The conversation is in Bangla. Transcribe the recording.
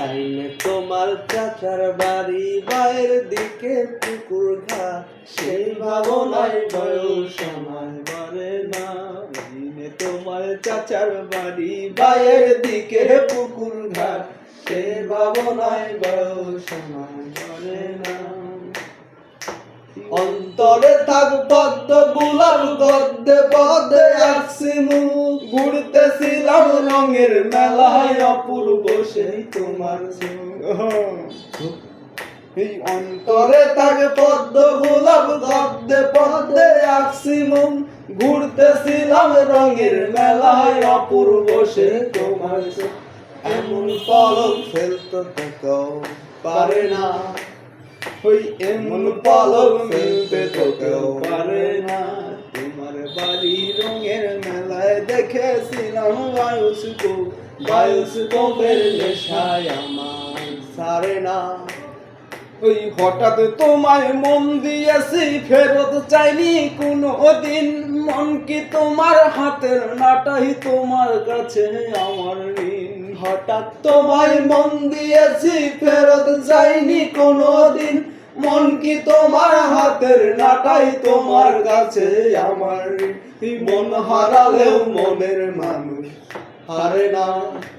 টাইমে তোমার চাচার বাড়ি বাইরের দিকে পুকুর ঘাট। সেই ভাবনায় বয়স সময় মরে না। টাইমে তোমার চাচার বাড়ি বাইরের দিকে পুকুর ঘাট। সেই ভাবনায় বয়স সময় মরে না। অন্তরে থাক পদ্ম বুলার গদ্দে পদে আছি ঘুরতেছিলাম রঙের মেলায়, অপূর্ব সেই তোমার এই অন্তরে থাকে পদ্ম গোলাপ গদ্দে পদ্মে আছি ঘুরতেছিলাম রঙের মেলায়, অপূর্ব সে তোমার। এমন পলক ফেলতে তো পারে না ওই এমন পালক ফেলতে তো কেউ পারে সারে না ওই হঠাৎ তোমায় মন দিয়েছি ফেরত চাইনি কোনো দিন মন কি তোমার হাতের নাটাই তোমার কাছে আমার হঠাৎ তোমায় মন দিয়েছি ফেরত চাইনি কোনো দিন মন কি তোমার হাতের নাটাই তোমার কাছে আমার। মন হারালেও মনের মানুষ হারে না